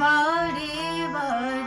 বারে বারে